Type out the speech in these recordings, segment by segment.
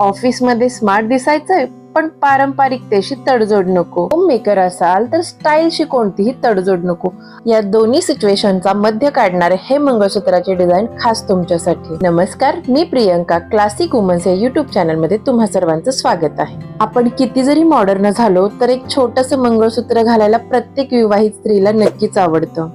ऑफिसमध्ये स्मार्ट दिसायचंय पण पारंपरिकतेशी तडजोड नको. होम मेकर असाल तर स्टाईलशी कोणतीही तडजोड नको. या दोन्ही सिच्युएशनचा मध्य काढणारे हे मंगळसूत्राचे डिझाईन खास तुमच्यासाठी. नमस्कार मी प्रियंका क्लासिक वुमन्स या युट्यूब चॅनलमध्ये तुम्हा सर्वांचं स्वागत आहे. आपण किती जरी मॉडर्न झालो तर एक छोटस मंगळसूत्र घालायला प्रत्येक विवाहित स्त्रीला नक्कीच आवडतं.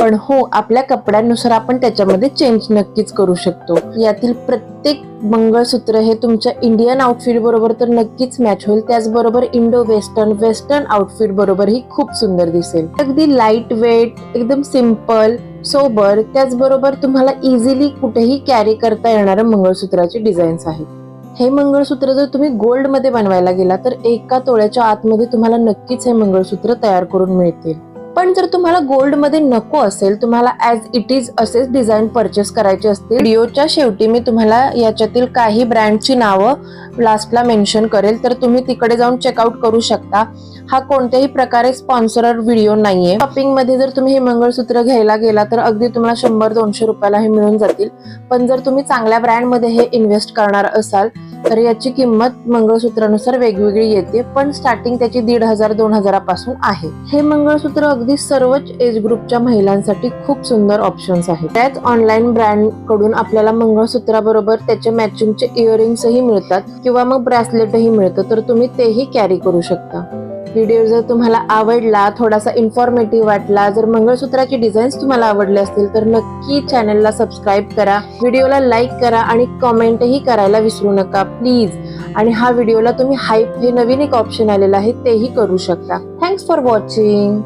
पण हो आपल्या कपड्यानुसार आपण त्याच्यामध्ये चेंज नक्कीच करू शकतो. यातील प्रत्येक मंगळसूत्र हे तुमच्या इंडियन आउटफिट बरोबर तर नक्कीच मॅच होईल. त्याचबरोबर इंडो वेस्टर्न वेस्टर्न आउटफिट बरोबरही खूप सुंदर दिसेल. अगदी लाइट वेट एकदम सिंपल सोबर त्याचबरोबर तुम्हाला इझिली कुठेही कॅरी करता येणाऱ्या मंगळसूत्राचे डिझाईन्स आहेत. हे मंगळसूत्र जर तुम्ही गोल्डमध्ये बनवायला गेला तर एका तोळ्याच्या आतमध्ये तुम्हाला नक्कीच हे मंगळसूत्र तयार करून मिळतील. पण जर तुम्हाला गोल्डमध्ये नको असेल तुम्हाला ॲज इट इज असेच डिझाईन परचेस करायचे असतील व्हिडिओच्या शेवटी मी तुम्हाला याच्यातील काही ब्रँडची नावं लास्टला मेन्शन करेल तर तुम्ही तिकडे जाऊन चेकआउट करू शकता. हा कोणत्याही प्रकारे स्पॉन्सरर व्हिडिओ नाहीये. शॉपिंगमध्ये जर तुम्ही हे मंगळसूत्र घ्यायला गेला तर अगदी तुम्हाला शंभर दोनशे रुपयाला हे मिळून जातील. पण जर तुम्ही चांगल्या ब्रँडमध्ये हे इन्व्हेस्ट करणार असाल तर याची किंमत मंगळसूत्रानुसार वेगवेगळी येते पण स्टार्टिंग त्याची दीड हजार दोन हजारापासून आहे. हे मंगळसूत्र अगदी सर्वच एज ग्रुपच्या महिलांसाठी खूप सुंदर ऑप्शन्स आहेत. त्याच ऑनलाईन ब्रँडकडून आपल्याला मंगळसूत्राबरोबर त्याचे मॅचिंगचे इयरिंग्सही मिळतात किंवा मग ब्रेसलेटही मिळतं तर तुम्ही तेही कॅरी करू शकता. व्हिडिओ जर तुम्हाला आवडला थोडासा इन्फॉर्मेटिव्ह वाटला जर मंगळसूत्राचे डिझाईन्स तुम्हाला आवडले असतील तर नक्की चॅनलला सबस्क्राईब करा. व्हिडिओला लाईक करा आणि कमेंटही करायला विसरू नका प्लीज आणि हा व्हिडिओला तुम्ही हाईप हे नवीन एक ऑप्शन आलेलं आहे तेही करू शकता. Thanks for watching